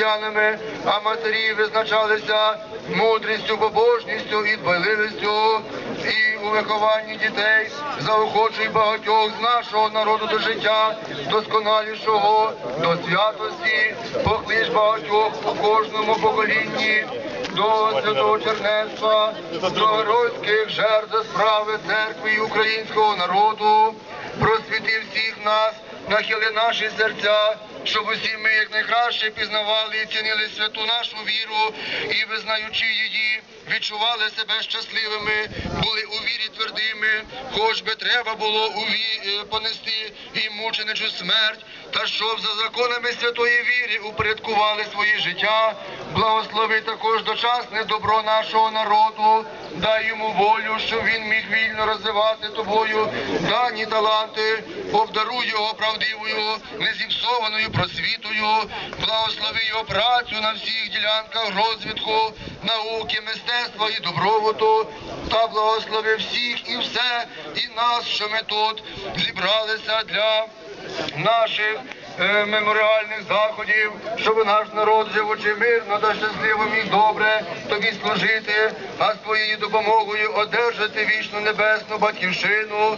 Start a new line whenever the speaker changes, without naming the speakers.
християнами, а матері визначалися мудрістю, побожністю і дбайливістю. І у вихованні дітей заохочуй багатьох з нашого народу до життя, досконалішого, до святості, поклич багатьох у кожному поколінні до святого чернецтва, до геройських жертв справи церкви і українського народу, просвіти всіх нас, нахили наші серця, щоб усі ми якнайкраще пізнавали і цінили святу нашу віру і, визнаючи її, відчували себе щасливими, були у вірі твердими, хоч би треба було у ві... е, понести і мученичу смерть, та щоб за законами святої віри упорядкували свої життя, благослови також дочасне добро нашого народу, дай йому волю, щоб він міг вільно розвивати тобою дані таланти, обдаруй його правдивою, незіпсованою просвітою, благослови його працю на всіх ділянках розвитку, науки, мистецтва і добробуту, та благослови всіх і все, і нас, що ми тут зібралися для наших меморіальних заходів, щоб наш народ живучи мирно та щасливо міг добре тобі служити, а з твоєю допомогою одержати вічну небесну батьківщину.